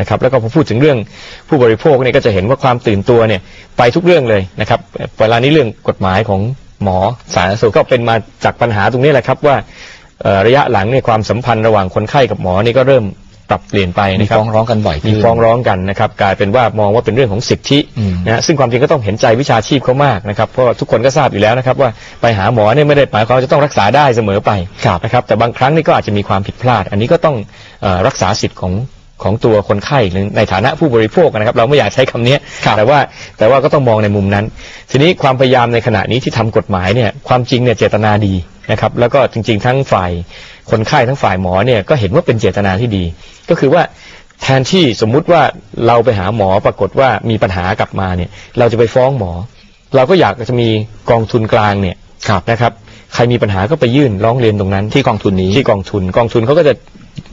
นะครับแล้วก็พอพูดถึงเรื่องผู้บริโภคเนี่ยก็จะเห็นว่าความตื่นตัวเนี่ยไปทุกเรื่องเลยนะครับเวลานี้เรื่องกฎหมายของหมอสาธารณสุขก็เป็นมาจากปัญหาตรงนี้แหละครับว่าเอ่อระยะหลังเนี่ยความสัมพันธ์ระหว่างคนไข้กับหมอนี่ก็เริ่มปรับเปลี่ยนไปมีนะครับฟ้องร้องกันบ่อยมีขึ้นฟ้องร้องกันนะครับกลายเป็นว่ามองว่าเป็นเรื่องของสิทธิอืมนะฮะซึ่งความจริงก็ต้องเห็นใจวิชาชีพเขามากนะครับเพราะว่าทุกคนก็ทราบอยู่แล้วนะครับว่าไปหาหมอเนี่ยไม่ได้หมายความว่าจะต้องรักษาได้เสมอไปครับนะครับแต่บางครั้งนี่ก็อาจจะมีความผิดพลาด อันนี้ก็ต้องเออรักษาสิทธิ์ของ ของตัวคนไข้หรือในฐานะผู้บริโภคนะครับ เราไม่อยากใช้คำนี้ครับแต่ว่าแต่ว่าก็ต้องมองในมุมนั้น ทีนี้ความพยายามในขณะนี้ที่ทำกฎหมายเนี่ยความจริงเนี่ยเจตนาดีนะครับ แล้วก็จริง ๆ ทั้งฝ่ายคนไข้ทั้งฝ่ายหมอเนี่ยก็เห็นว่าเป็นเจตนาที่ดี ก็คือว่าแทนที่สมมุติว่าเราไปหาหมอปรากฏว่ามีปัญหากลับมาเนี่ย เราจะไปฟ้องหมอ เราก็อยากจะมีกองทุนกลางเนี่ยครับนะครับใครมีปัญหาก็ไปยื่นร้องเรียนตรงนั้นที่กองทุนนี้ที่กองทุน กองทุนเขาก็จะ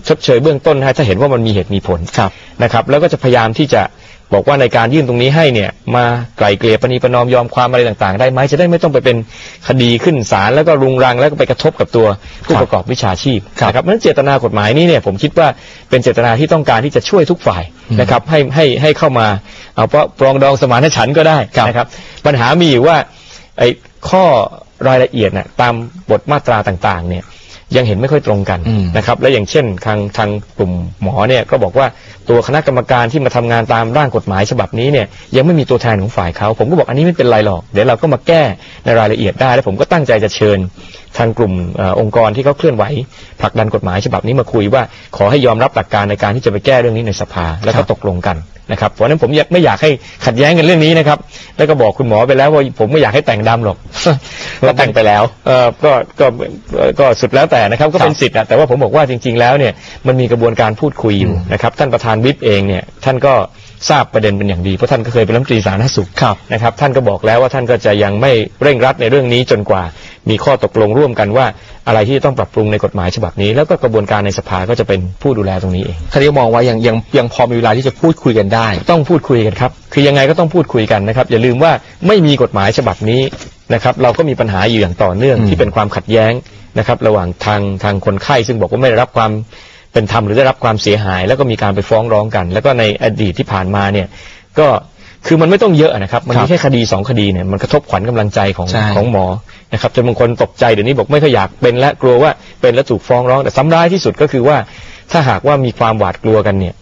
ชดเชยเบื้องต้นให้ถ้าเห็นว่ามันมีเหตุมีผลครับนะครับ แล้วก็จะพยายามที่จะบอกว่าในการยื่นตรงนี้ให้เนี่ยมาไกลเกลี่ยประนีประนอมยอมความอะไรต่างๆ ได้ไหมจะได้ไม่ต้องไปเป็นคดีขึ้นศาลแล้วก็รุงรังแล้วก็ไปกระทบกับตัวผู้ครับประกอบวิชาชีพครับนะครับเพราะฉะนั้นเจตนากฎหมายนี้เนี่ยผมคิดว่าเป็นเจตนาที่ต้องการที่จะช่วยทุกฝ่ายอืมนะครับให้ให้ให้เข้ามาเอาเพราะปรองดองสมานฉันท์ก็ได้ครับนะครับ ปัญหามีอยู่ว่าไอ้ข้อรายละเอียดน่ะตามบทมาตราต่างๆเนี่ย ยังเห็นไม่ค่อยตรงกันอืมนะครับและอย่างเช่นทางทางกลุ่มหมอเนี่ยก็บอกว่าตัวคณะกรรมการที่มาทำงานตามร่างกฎหมายฉบับนี้เนี่ยยังไม่มีตัวแทนของฝ่ายเขาผมก็บอกอันนี้ไม่เป็นไรหรอกเดี๋ยวเราก็มาแก้ในรายละเอียดได้ แล้วผมก็ตั้งใจจะเชิญทางกลุ่มเออองค์กรที่เขาเคลื่อนไหวผลักดันกฎหมายฉบับนี้มาคุยว่า ขอให้ยอมรับหลักการในการที่จะไปแก้เรื่องนี้ในสภาแล้วครัก็บตกลงกันนะครับเพราะฉะนั้นผมอยากไม่อยากให้ขัดแย้งกันเรื่องนี้นะครับ แล้วก็บอกคุณหมอไปแล้วว่าผมไม่อยากให้แต่งดำหรอก ก็แต่งไปแล้วเออก็ก็เอ่อก็สุดแล้วแต่นะครับก็เป็นครับสิทธิ์อะแต่ว่าผมบอกว่าจริง ๆ แล้วเนี่ยมันมีกระบวนการพูดคุยอยู่อืมนะครับท่านประธานวิปเองเนี่ยท่านก็ ทราบประเด็นเป็นอย่างดี เพราะท่านก็เคยเป็นรัฐมนตรีสาธารณสุขครับนะครับ ท่านก็บอกแล้วว่าท่านก็จะยังไม่เร่งรัดในเรื่องนี้จนกว่า มีข้อตกลงร่วมกันว่าอะไรที่จะต้องปรับปรุงในกฎหมายฉบับนี้ แล้วก็กระบวนการในสภาก็จะเป็นผู้ดูแลตรงนี้เองท่านนี้มองว่ายังยังยังพอมีเวลาที่จะพูดคุยกันได้ ต้องพูดคุยกันครับ คือยังไงก็ต้องพูดคุยกันนะครับ อย่าลืมว่าไม่มีกฎหมายฉบับนี้นะครับ เราก็มีปัญหาอยู่อย่างต่อเนื่องอืมที่เป็นความขัดแย้งนะครับ ระหว่างทางทางคนไข้ซึ่งบอกว่าไม่ได้รับความ เป็นธรรมหรือได้รับความเสียหาย แล้วก็มีการไปฟ้องร้องกัน แล้วก็ในอดีตที่ผ่านมาเนี่ยก็คือมันไม่ต้องเยอะนะครับ มันครัมีบแค่คดีสองคดีเนี่ยมันกระทบขวัญกำลังใจของใช่ของหมอนะครับจนบางคนตกใจเดี๋ยวนี้บอกไม่ค่อยอยากเป็นและกลัวว่าเป็นแล้วถูกฟ้องร้องแต่ซ้ำร้ายที่สุดก็คือว่าถ้าหากว่ามีความหวาดกลัวกันเนี่ย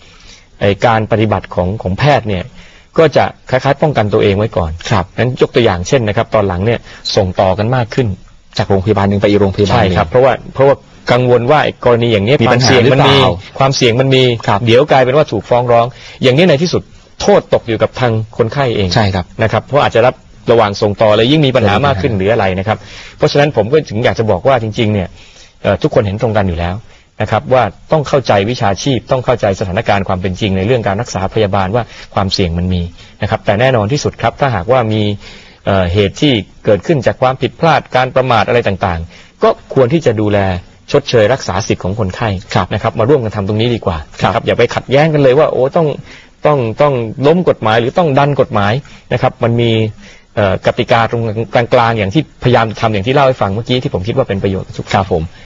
ไอการปฏิบัติของของแพทย์เนี่ยก็จะคล้ายๆป้องกันตัวเองไว้ก่อนครับนั้นยกตัวอย่างเช่นนะครับ ตอนหลังเนี่ยส่งต่อกันมากขึ้น จากโรงพยาบาลหนึ่งไปอีกโรงพยาบาลใช่หนึ่งครับเพราะว่าเพราะว่า กังวลว่าไอ้กรณีอย่างเนี้ยมีควาปัมญหาเสี่ยงมันมีหรือเปล่าความเสี่ยงมันมีครับเดี๋ยวกลายเป็นว่าถูกฟ้องร้อง อย่างนี้ในที่สุดโทษตกอยู่กับทางคนไข้เองใช่ครับ นะครับ เพราะอาจจะรับระหว่างส่งต่อเลยยิ่งมีปัญหามากขึ้นหรืออะไรนะครับ เพราะฉะนั้นผมก็ถึงอยากจะบอกว่าจริง ๆ เนี่ยเอ่อทุกคนเห็นตรงกันอยู่แล้วนะครับ ว่าต้องเข้าใจวิชาชีพ ต้องเข้าใจสถานการณ์ความเป็นจริงในเรื่องการรักษาพยาบาลว่าความเสี่ยงมันมีนะครับ แต่แน่นอนที่สุดครับ ถ้าหากว่ามีเอ่อเหตุที่เกิดขึ้นจากความผิดพลาดการประมาทอะไรต่างๆ ก็ควรที่จะดูแล ชดเชยรักษาสิทธิ์ของคนไข้นะครับ มาร่วมกันทำตรงนี้ดีกว่านะครับอย่าไปขัดแย้งกันเลยว่าโอ้ต้องต้องต้องล้มกฎหมายหรือต้องดันกฎหมายนะครับ มันมีเอ่อกติกาตรงกลางๆอย่างที่พยายามทำอย่างที่เล่าให้ฟังเมื่อกี้ที่ผมคิดว่าเป็นประโยชน์กับทุกครับผม